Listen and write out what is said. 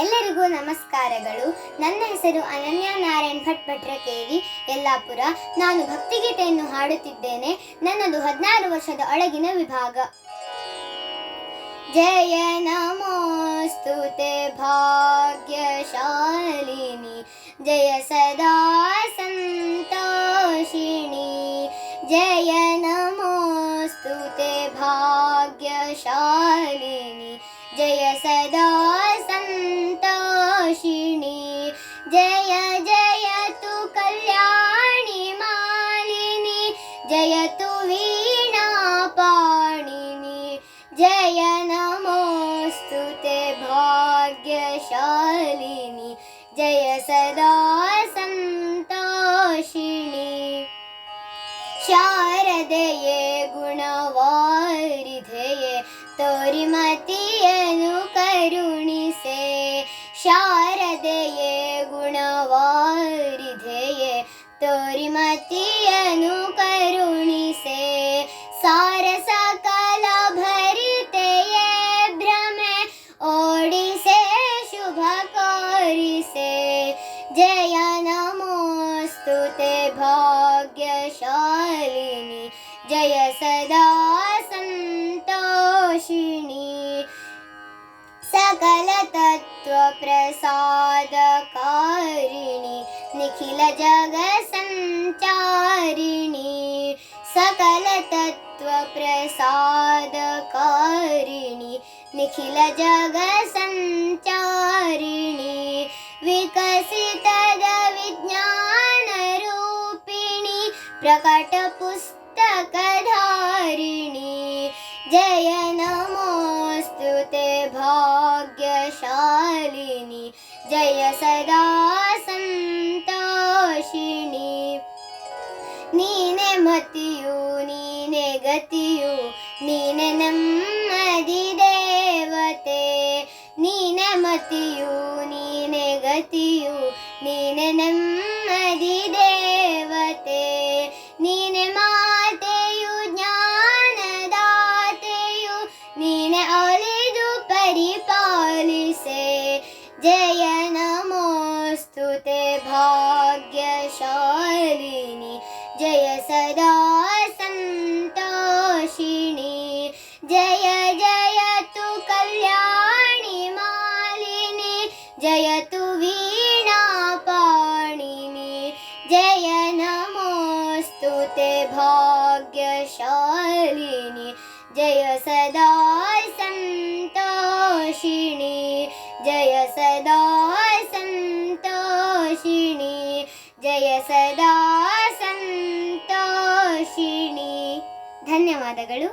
ಎಲ್ಲರಿಗೂ ನಮಸ್ಕಾರಗಳು. ನನ್ನ ಹೆಸರು ಅನನ್ಯ ನಾರಾಯಣ್ ಭಟ್ ಭಟ್ರಕೇರಿ, ಯಲ್ಲಾಪುರ. ನಾನು ಭಕ್ತಿಗೀತೆಯನ್ನು ಹಾಡುತ್ತಿದ್ದೇನೆ. ನನ್ನದು ಹದಿನಾರು ವರ್ಷದ ಒಳಗಿನ ವಿಭಾಗ. ಜಯ ನಮೋಸ್ತುತೆ ಭಾಗ್ಯಶಾಲಿನಿ. ಜಯ ಸದಾ ಸಂತೋಷಿಣಿ. ಜಯ ನಮೋಸ್ತುತೆ ಭಾಗ್ಯಶಾಲಿನಿ. ಜಯ ಸದಾ जय सदा सन्ताशिणी शारदये गुणवारिधये तोरिमती शारदये गुणवारिधये तोरिमतीयनुकरुणि भाग्यशालिनी जय सदा सन्तोषिणी। सकलतत्त्वप्रसादकारिणि निखिलजगसञ्चारिणि सकलतत्त्वप्रसादकारिणि निखिलजगसञ्चारिणि विकसितदविज्ञा प्रकटपुस्तकधारिणी। जय नमोऽस्तु ते भाग्यशालिनि। जय सदा सन्तोषिणि। नीने मतियु नीने गतियु नीने नम्मदि देवते। नीने मतियु नीने गतियु नीने नम्मदि देवते जय नमोऽस्तु ते भाग्यशालिनि। जय सदा सन्तोषिणि। जय जय तु कल्याणि मालिनि। जय तु वीणापाणिनि। जय नमोऽस्तु ते भाग्यशालिनि। जय सदा सन्तोषिणी। ಸದಾ ಸಂತೋಷಿಣಿ ಜಯ ಸದಾ ಸಂತೋಷಿಣಿ ಧನ್ಯವಾದಗಳು.